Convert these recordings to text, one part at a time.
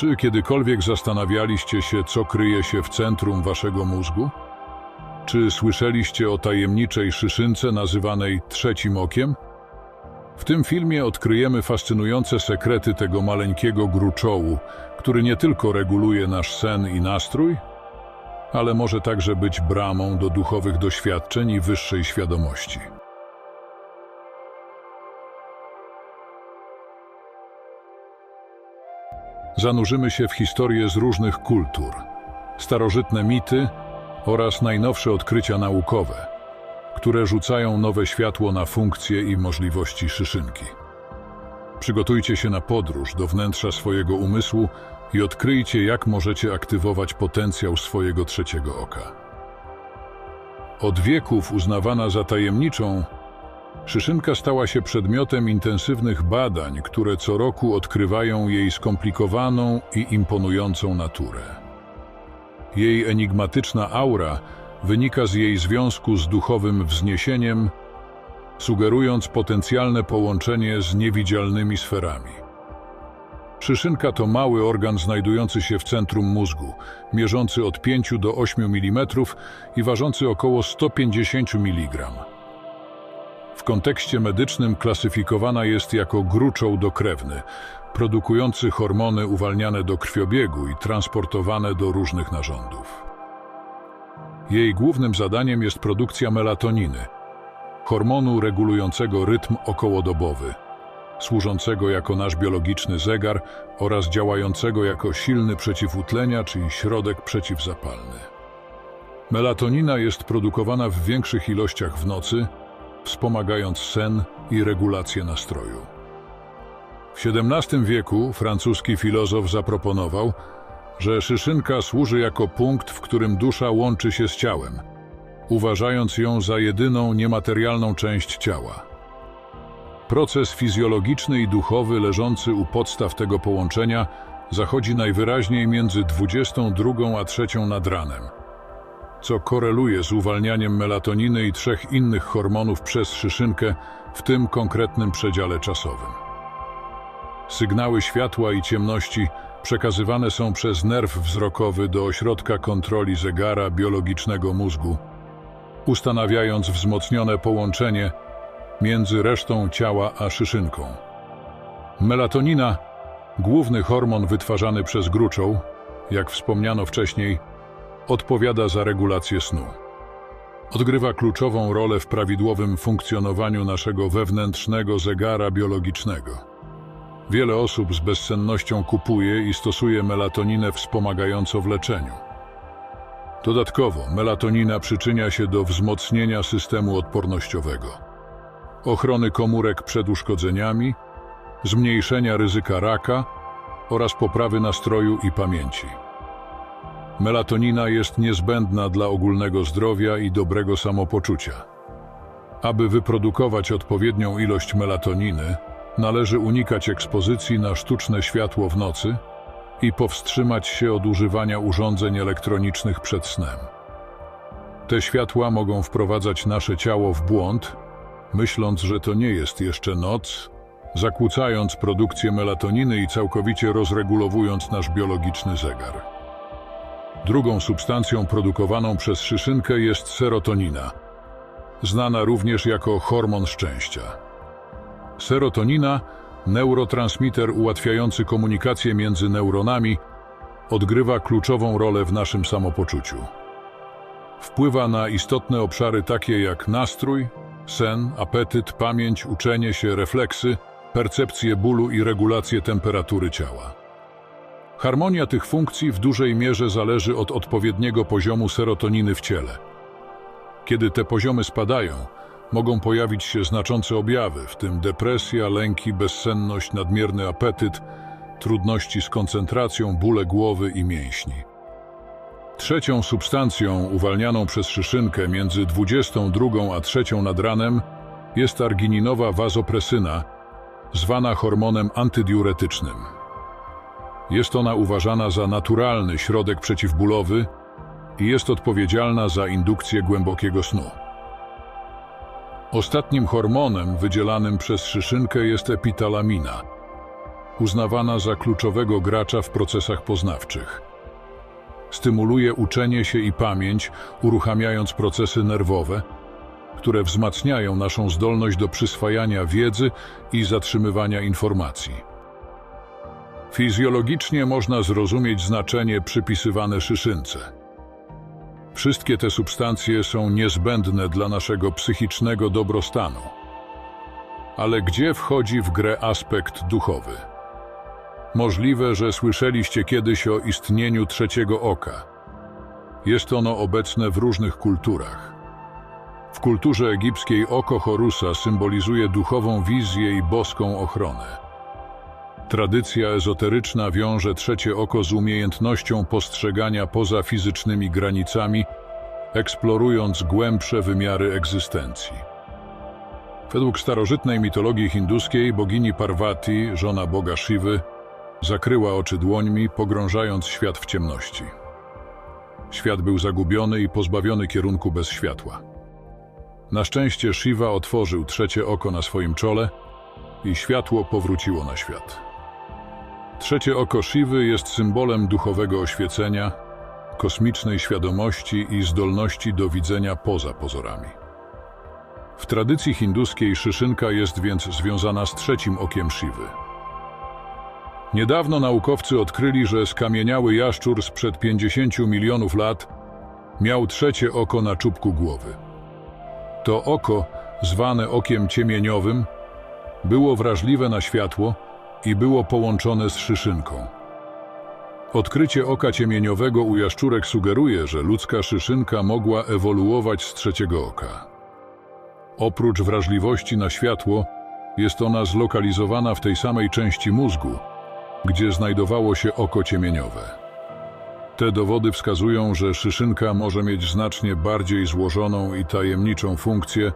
Czy kiedykolwiek zastanawialiście się, co kryje się w centrum waszego mózgu? Czy słyszeliście o tajemniczej szyszynce nazywanej trzecim okiem? W tym filmie odkryjemy fascynujące sekrety tego maleńkiego gruczołu, który nie tylko reguluje nasz sen i nastrój, ale może także być bramą do duchowych doświadczeń i wyższej świadomości. Zanurzymy się w historię z różnych kultur, starożytne mity oraz najnowsze odkrycia naukowe, które rzucają nowe światło na funkcje i możliwości szyszynki. Przygotujcie się na podróż do wnętrza swojego umysłu i odkryjcie, jak możecie aktywować potencjał swojego trzeciego oka. Od wieków uznawana za tajemniczą, szyszynka stała się przedmiotem intensywnych badań, które co roku odkrywają jej skomplikowaną i imponującą naturę. Jej enigmatyczna aura wynika z jej związku z duchowym wzniesieniem, sugerując potencjalne połączenie z niewidzialnymi sferami. Szyszynka to mały organ znajdujący się w centrum mózgu, mierzący od 5 do 8 mm i ważący około 150 mg. W kontekście medycznym klasyfikowana jest jako gruczoł dokrewny, produkujący hormony uwalniane do krwiobiegu i transportowane do różnych narządów. Jej głównym zadaniem jest produkcja melatoniny, hormonu regulującego rytm okołodobowy, służącego jako nasz biologiczny zegar oraz działającego jako silny przeciwutlenia, czyli środek przeciwzapalny. Melatonina jest produkowana w większych ilościach w nocy, wspomagając sen i regulację nastroju. W XVII wieku francuski filozof zaproponował, że szyszynka służy jako punkt, w którym dusza łączy się z ciałem, uważając ją za jedyną niematerialną część ciała. Proces fizjologiczny i duchowy leżący u podstaw tego połączenia zachodzi najwyraźniej między 22 a 3 nad ranem, co koreluje z uwalnianiem melatoniny i trzech innych hormonów przez szyszynkę w tym konkretnym przedziale czasowym. Sygnały światła i ciemności przekazywane są przez nerw wzrokowy do ośrodka kontroli zegara biologicznego mózgu, ustanawiając wzmocnione połączenie między resztą ciała a szyszynką. Melatonina, główny hormon wytwarzany przez gruczoł, jak wspomniano wcześniej, odpowiada za regulację snu. Odgrywa kluczową rolę w prawidłowym funkcjonowaniu naszego wewnętrznego zegara biologicznego. Wiele osób z bezsennością kupuje i stosuje melatoninę wspomagająco w leczeniu. Dodatkowo melatonina przyczynia się do wzmocnienia systemu odpornościowego, ochrony komórek przed uszkodzeniami, zmniejszenia ryzyka raka oraz poprawy nastroju i pamięci. Melatonina jest niezbędna dla ogólnego zdrowia i dobrego samopoczucia. Aby wyprodukować odpowiednią ilość melatoniny, należy unikać ekspozycji na sztuczne światło w nocy i powstrzymać się od używania urządzeń elektronicznych przed snem. Te światła mogą wprowadzać nasze ciało w błąd, myśląc, że to nie jest jeszcze noc, zakłócając produkcję melatoniny i całkowicie rozregulowując nasz biologiczny zegar. Drugą substancją produkowaną przez szyszynkę jest serotonina, znana również jako hormon szczęścia. Serotonina, neurotransmiter ułatwiający komunikację między neuronami, odgrywa kluczową rolę w naszym samopoczuciu. Wpływa na istotne obszary takie jak nastrój, sen, apetyt, pamięć, uczenie się, refleksy, percepcję bólu i regulację temperatury ciała. Harmonia tych funkcji w dużej mierze zależy od odpowiedniego poziomu serotoniny w ciele. Kiedy te poziomy spadają, mogą pojawić się znaczące objawy, w tym depresja, lęki, bezsenność, nadmierny apetyt, trudności z koncentracją, bóle głowy i mięśni. Trzecią substancją uwalnianą przez szyszynkę między 22 a 3 nad ranem jest argininowa wazopresyna, zwana hormonem antydiuretycznym. Jest ona uważana za naturalny środek przeciwbólowy i jest odpowiedzialna za indukcję głębokiego snu. Ostatnim hormonem wydzielanym przez szyszynkę jest epitalamina, uznawana za kluczowego gracza w procesach poznawczych. Stymuluje uczenie się i pamięć, uruchamiając procesy nerwowe, które wzmacniają naszą zdolność do przyswajania wiedzy i zatrzymywania informacji. Fizjologicznie można zrozumieć znaczenie przypisywane szyszynce. Wszystkie te substancje są niezbędne dla naszego psychicznego dobrostanu. Ale gdzie wchodzi w grę aspekt duchowy? Możliwe, że słyszeliście kiedyś o istnieniu trzeciego oka. Jest ono obecne w różnych kulturach. W kulturze egipskiej oko Horusa symbolizuje duchową wizję i boską ochronę. Tradycja ezoteryczna wiąże trzecie oko z umiejętnością postrzegania poza fizycznymi granicami, eksplorując głębsze wymiary egzystencji. Według starożytnej mitologii hinduskiej bogini Parvati, żona boga Shiwy, zakryła oczy dłońmi, pogrążając świat w ciemności. Świat był zagubiony i pozbawiony kierunku bez światła. Na szczęście Shiva otworzył trzecie oko na swoim czole i światło powróciło na świat. Trzecie oko Shivy jest symbolem duchowego oświecenia, kosmicznej świadomości i zdolności do widzenia poza pozorami. W tradycji hinduskiej szyszynka jest więc związana z trzecim okiem Shivy. Niedawno naukowcy odkryli, że skamieniały jaszczur sprzed 50 milionów lat miał trzecie oko na czubku głowy. To oko, zwane okiem ciemieniowym, było wrażliwe na światło i było połączone z szyszynką. Odkrycie oka ciemieniowego u jaszczurek sugeruje, że ludzka szyszynka mogła ewoluować z trzeciego oka. Oprócz wrażliwości na światło, jest ona zlokalizowana w tej samej części mózgu, gdzie znajdowało się oko ciemieniowe. Te dowody wskazują, że szyszynka może mieć znacznie bardziej złożoną i tajemniczą funkcję,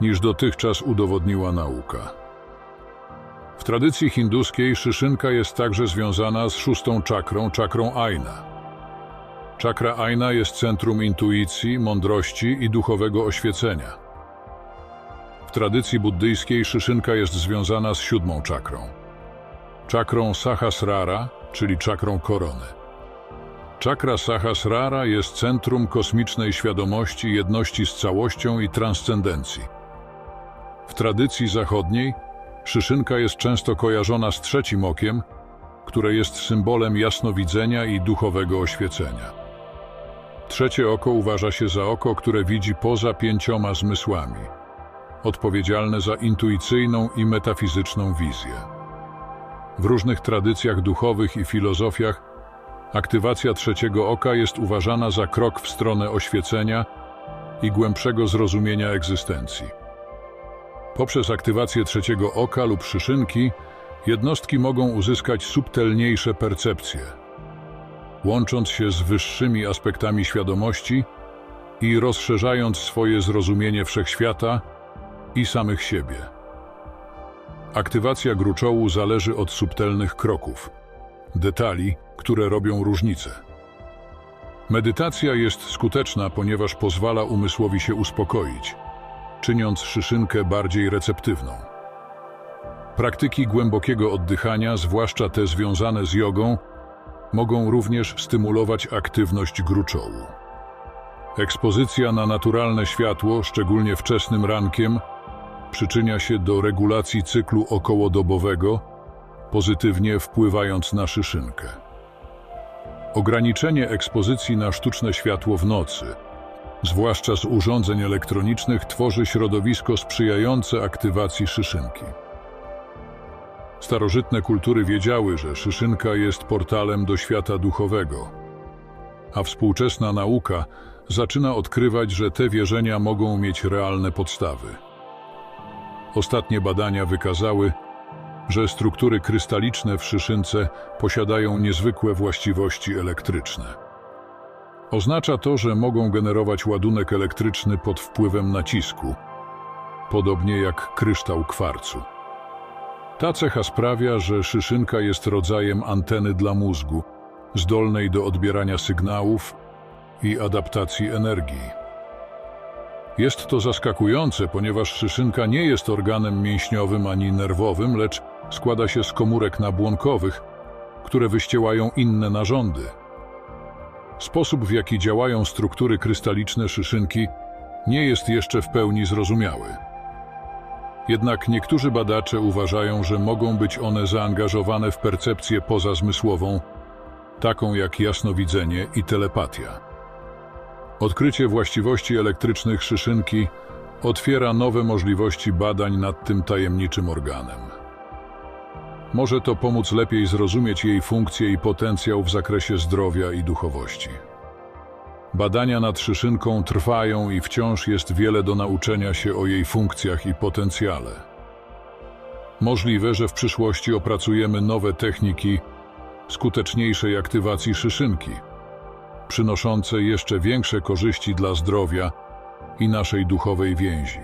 niż dotychczas udowodniła nauka. W tradycji hinduskiej szyszynka jest także związana z szóstą czakrą, czakrą Aina. Czakra Aina jest centrum intuicji, mądrości i duchowego oświecenia. W tradycji buddyjskiej szyszynka jest związana z siódmą czakrą. Czakrą Sahasrara, czyli czakrą korony. Czakra Sahasrara jest centrum kosmicznej świadomości, jedności z całością i transcendencji. W tradycji zachodniej Szyszynka jest często kojarzona z trzecim okiem, które jest symbolem jasnowidzenia i duchowego oświecenia. Trzecie oko uważa się za oko, które widzi poza pięcioma zmysłami, odpowiedzialne za intuicyjną i metafizyczną wizję. W różnych tradycjach duchowych i filozofiach aktywacja trzeciego oka jest uważana za krok w stronę oświecenia i głębszego zrozumienia egzystencji. Poprzez aktywację trzeciego oka lub szyszynki jednostki mogą uzyskać subtelniejsze percepcje, łącząc się z wyższymi aspektami świadomości i rozszerzając swoje zrozumienie wszechświata i samych siebie. Aktywacja gruczołu zależy od subtelnych kroków, detali, które robią różnicę. Medytacja jest skuteczna, ponieważ pozwala umysłowi się uspokoić, czyniąc szyszynkę bardziej receptywną. Praktyki głębokiego oddychania, zwłaszcza te związane z jogą, mogą również stymulować aktywność gruczołu. Ekspozycja na naturalne światło, szczególnie wczesnym rankiem, przyczynia się do regulacji cyklu okołodobowego, pozytywnie wpływając na szyszynkę. Ograniczenie ekspozycji na sztuczne światło w nocy, zwłaszcza z urządzeń elektronicznych, tworzy środowisko sprzyjające aktywacji szyszynki. Starożytne kultury wiedziały, że szyszynka jest portalem do świata duchowego, a współczesna nauka zaczyna odkrywać, że te wierzenia mogą mieć realne podstawy. Ostatnie badania wykazały, że struktury krystaliczne w szyszynce posiadają niezwykłe właściwości elektryczne. Oznacza to, że mogą generować ładunek elektryczny pod wpływem nacisku, podobnie jak kryształ kwarcu. Ta cecha sprawia, że szyszynka jest rodzajem anteny dla mózgu, zdolnej do odbierania sygnałów i adaptacji energii. Jest to zaskakujące, ponieważ szyszynka nie jest organem mięśniowym ani nerwowym, lecz składa się z komórek nabłonkowych, które wyściełają inne narządy. Sposób, w jaki działają struktury krystaliczne szyszynki, nie jest jeszcze w pełni zrozumiały. Jednak niektórzy badacze uważają, że mogą być one zaangażowane w percepcję pozazmysłową, taką jak jasnowidzenie i telepatia. Odkrycie właściwości elektrycznych szyszynki otwiera nowe możliwości badań nad tym tajemniczym organem. Może to pomóc lepiej zrozumieć jej funkcję i potencjał w zakresie zdrowia i duchowości. Badania nad szyszynką trwają i wciąż jest wiele do nauczenia się o jej funkcjach i potencjale. Możliwe, że w przyszłości opracujemy nowe techniki skuteczniejszej aktywacji szyszynki, przynoszące jeszcze większe korzyści dla zdrowia i naszej duchowej więzi.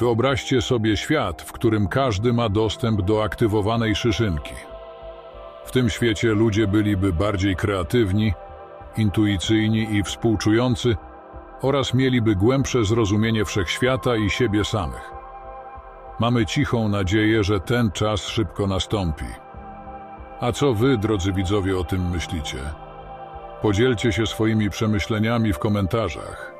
Wyobraźcie sobie świat, w którym każdy ma dostęp do aktywowanej szyszynki. W tym świecie ludzie byliby bardziej kreatywni, intuicyjni i współczujący oraz mieliby głębsze zrozumienie wszechświata i siebie samych. Mamy cichą nadzieję, że ten czas szybko nastąpi. A co wy, drodzy widzowie, o tym myślicie? Podzielcie się swoimi przemyśleniami w komentarzach.